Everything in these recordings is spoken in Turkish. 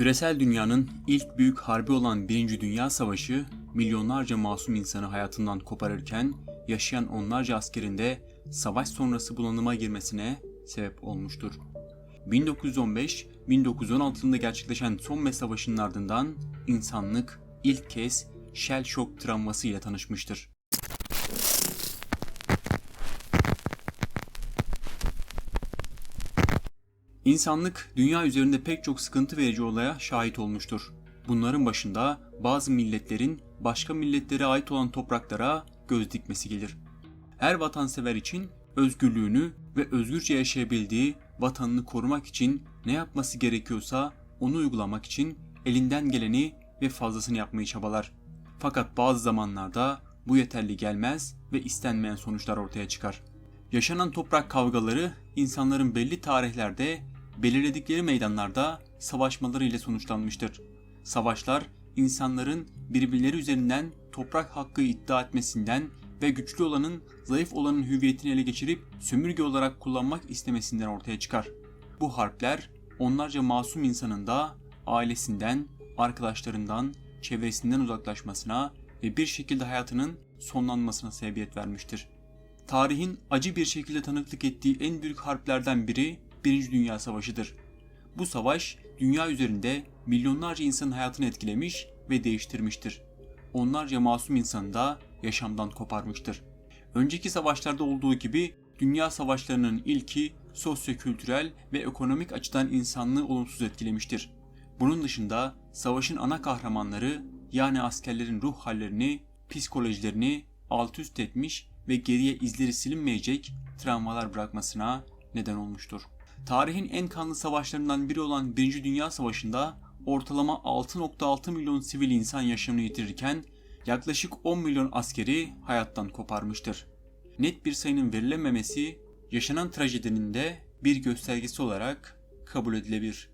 Küresel dünyanın ilk büyük harbi olan Birinci Dünya Savaşı milyonlarca masum insanı hayatından koparırken yaşayan onlarca askerin de savaş sonrası bulanıma girmesine sebep olmuştur. 1915-1916 yılında gerçekleşen Somme Savaşı'nın ardından insanlık ilk kez shell shock travması ile tanışmıştır. İnsanlık dünya üzerinde pek çok sıkıntı verici olaya şahit olmuştur. Bunların başında bazı milletlerin başka milletlere ait olan topraklara göz dikmesi gelir. Her vatansever için özgürlüğünü ve özgürce yaşayabildiği vatanını korumak için ne yapması gerekiyorsa onu uygulamak için elinden geleni ve fazlasını yapmayı çabalar. Fakat bazı zamanlarda bu yeterli gelmez ve istenmeyen sonuçlar ortaya çıkar. Yaşanan toprak kavgaları insanların belli tarihlerde belirledikleri meydanlarda savaşmaları ile sonuçlanmıştır. Savaşlar insanların birbirleri üzerinden toprak hakkı iddia etmesinden ve güçlü olanın zayıf olanın hüviyetini ele geçirip sömürge olarak kullanmak istemesinden ortaya çıkar. Bu harpler onlarca masum insanın da ailesinden, arkadaşlarından, çevresinden uzaklaşmasına ve bir şekilde hayatının sonlanmasına sebebiyet vermiştir. Tarihin acı bir şekilde tanıklık ettiği en büyük harplerden biri Birinci Dünya Savaşı'dır. Bu savaş dünya üzerinde milyonlarca insanın hayatını etkilemiş ve değiştirmiştir. Onlarca masum insanı da yaşamdan koparmıştır. Önceki savaşlarda olduğu gibi dünya savaşlarının ilki sosyo-kültürel ve ekonomik açıdan insanlığı olumsuz etkilemiştir. Bunun dışında savaşın ana kahramanları yani askerlerin ruh hallerini, psikolojilerini alt üst etmiş ve geriye izleri silinmeyecek travmalar bırakmasına neden olmuştur. Tarihin en kanlı savaşlarından biri olan 1. Dünya Savaşı'nda ortalama 6.6 milyon sivil insan yaşamını yitirirken yaklaşık 10 milyon askeri hayattan koparmıştır. Net bir sayının verilememesi yaşanan trajedinin de bir göstergesi olarak kabul edilebilir.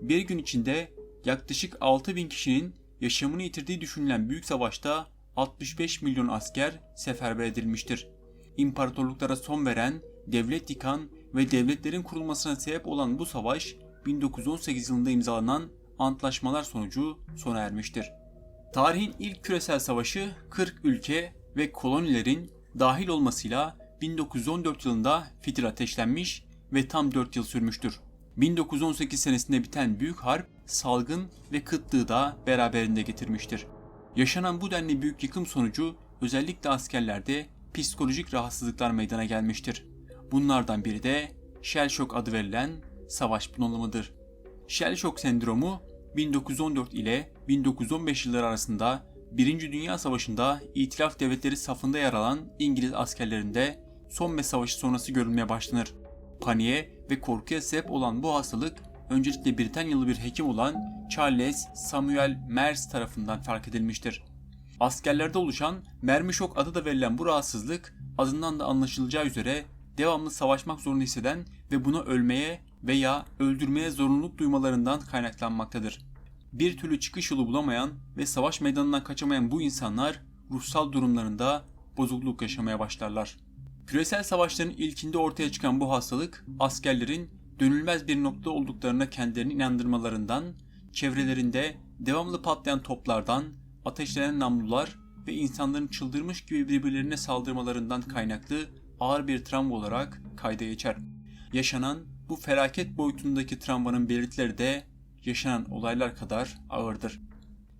Bir gün içinde yaklaşık 6 bin kişinin yaşamını yitirdiği düşünülen büyük savaşta 65 milyon asker seferber edilmiştir. İmparatorluklara son veren, devlet yıkan ve devletlerin kurulmasına sebep olan bu savaş 1918 yılında imzalanan antlaşmalar sonucu sona ermiştir. Tarihin ilk küresel savaşı 40 ülke ve kolonilerin dahil olmasıyla 1914 yılında fitil ateşlenmiş ve tam 4 yıl sürmüştür. 1918 senesinde biten büyük harp salgın ve kıtlığı da beraberinde getirmiştir. Yaşanan bu denli büyük yıkım sonucu özellikle askerlerde psikolojik rahatsızlıklar meydana gelmiştir. Bunlardan biri de shell shock adı verilen savaş bunalımıdır. Shell shock sendromu 1914 ile 1915 yılları arasında Birinci Dünya Savaşı'nda İtilaf Devletleri safında yer alan İngiliz askerlerinde Somme Savaşı sonrası görülmeye başlanır. Paniğe ve korkuya sebep olan bu hastalık öncelikle Britanyalı bir hekim olan Charles Samuel Mers tarafından fark edilmiştir. Askerlerde oluşan mermi şok adı da verilen bu rahatsızlık adından da anlaşılacağı üzere devamlı savaşmak zorunda hisseden ve buna ölmeye veya öldürmeye zorunluluk duymalarından kaynaklanmaktadır. Bir türlü çıkış yolu bulamayan ve savaş meydanından kaçamayan bu insanlar ruhsal durumlarında bozukluk yaşamaya başlarlar. Küresel savaşların ilkinde ortaya çıkan bu hastalık askerlerin dönülmez bir nokta olduklarına kendilerini inandırmalarından, çevrelerinde devamlı patlayan toplardan, ateşlenen namlular ve insanların çıldırmış gibi birbirlerine saldırmalarından kaynaklı ağır bir travma olarak kayda geçer. Yaşanan bu felaket boyutundaki travmanın belirtileri de yaşanan olaylar kadar ağırdır.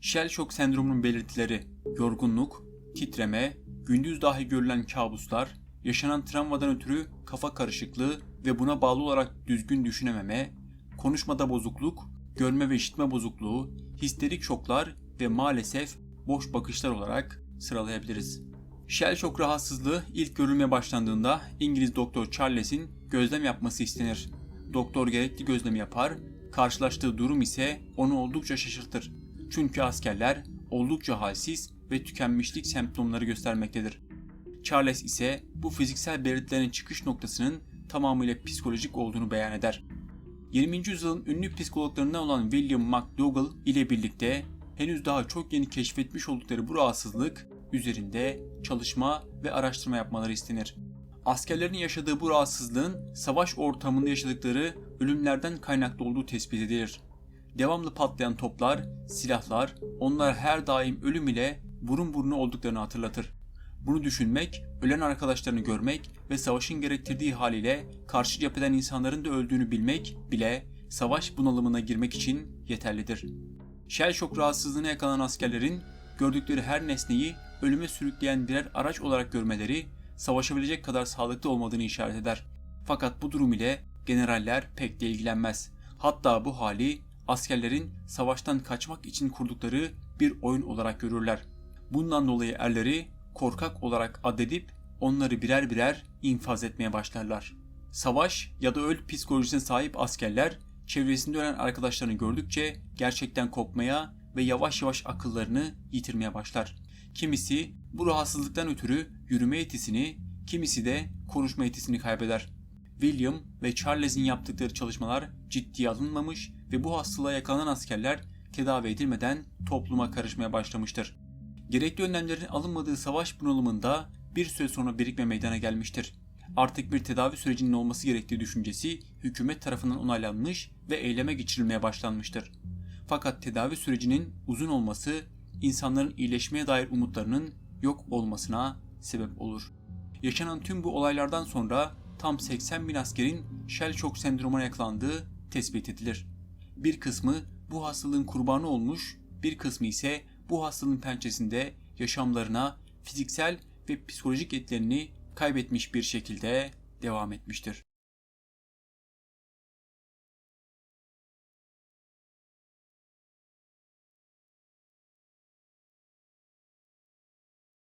Shell shock sendromunun belirtileri yorgunluk, titreme, gündüz dahi görülen kabuslar, yaşanan travmadan ötürü kafa karışıklığı ve buna bağlı olarak düzgün düşünememe, konuşmada bozukluk, görme ve işitme bozukluğu, histerik şoklar ve maalesef boş bakışlar olarak sıralayabiliriz. Shell shock rahatsızlığı ilk görülmeye başlandığında İngiliz doktor Charles'in gözlem yapması istenir. Doktor gerekli gözlemi yapar, karşılaştığı durum ise onu oldukça şaşırtır. Çünkü askerler oldukça halsiz ve tükenmişlik semptomları göstermektedir. Charles ise bu fiziksel belirtilerin çıkış noktasının tamamıyla psikolojik olduğunu beyan eder. 20. yüzyılın ünlü psikologlarından olan William McDougall ile birlikte henüz daha çok yeni keşfetmiş oldukları bu rahatsızlık üzerinde çalışma ve araştırma yapmaları istenir. Askerlerin yaşadığı bu rahatsızlığın savaş ortamında yaşadıkları ölümlerden kaynaklı olduğu tespit edilir. devamlı patlayan toplar, silahlar onlar her daim ölüm ile burun buruna olduklarını hatırlatır. Bunu düşünmek, ölen arkadaşlarını görmek ve savaşın gerektirdiği haliyle karşı cepheden insanların da öldüğünü bilmek bile savaş bunalımına girmek için yeterlidir. Shell şok rahatsızlığına yakalanan askerlerin gördükleri her nesneyi ölüme sürükleyen birer araç olarak görmeleri savaşabilecek kadar sağlıklı olmadığını işaret eder. Fakat bu durum ile generaller pek de ilgilenmez. Hatta bu hali askerlerin savaştan kaçmak için kurdukları bir oyun olarak görürler. Bundan dolayı erleri korkak olarak addedip onları birer birer infaz etmeye başlarlar. Savaş ya da öl psikolojisine sahip askerler çevresinde ölen arkadaşlarını gördükçe gerçekten korkmaya ve yavaş yavaş akıllarını yitirmeye başlar. Kimisi bu rahatsızlıktan ötürü yürüme yetisini, kimisi de konuşma yetisini kaybeder. William ve Charles'in yaptıkları çalışmalar ciddiye alınmamış ve bu hastalığa yakalanan askerler tedavi edilmeden topluma karışmaya başlamıştır. Gerekli önlemlerin alınmadığı savaş bunalımında bir süre sonra birikme meydana gelmiştir. Artık bir tedavi sürecinin olması gerektiği düşüncesi hükümet tarafından onaylanmış ve eyleme geçirilmeye başlanmıştır. Fakat tedavi sürecinin uzun olması insanların iyileşmeye dair umutlarının yok olmasına sebep olur. Yaşanan tüm bu olaylardan sonra tam 80 bin askerin shell shock sendromuna yakalandığı tespit edilir. Bir kısmı bu hastalığın kurbanı olmuş, bir kısmı ise bu hastalığın pençesinde yaşamlarına fiziksel ve psikolojik etkilerini kaybetmiş bir şekilde devam etmiştir.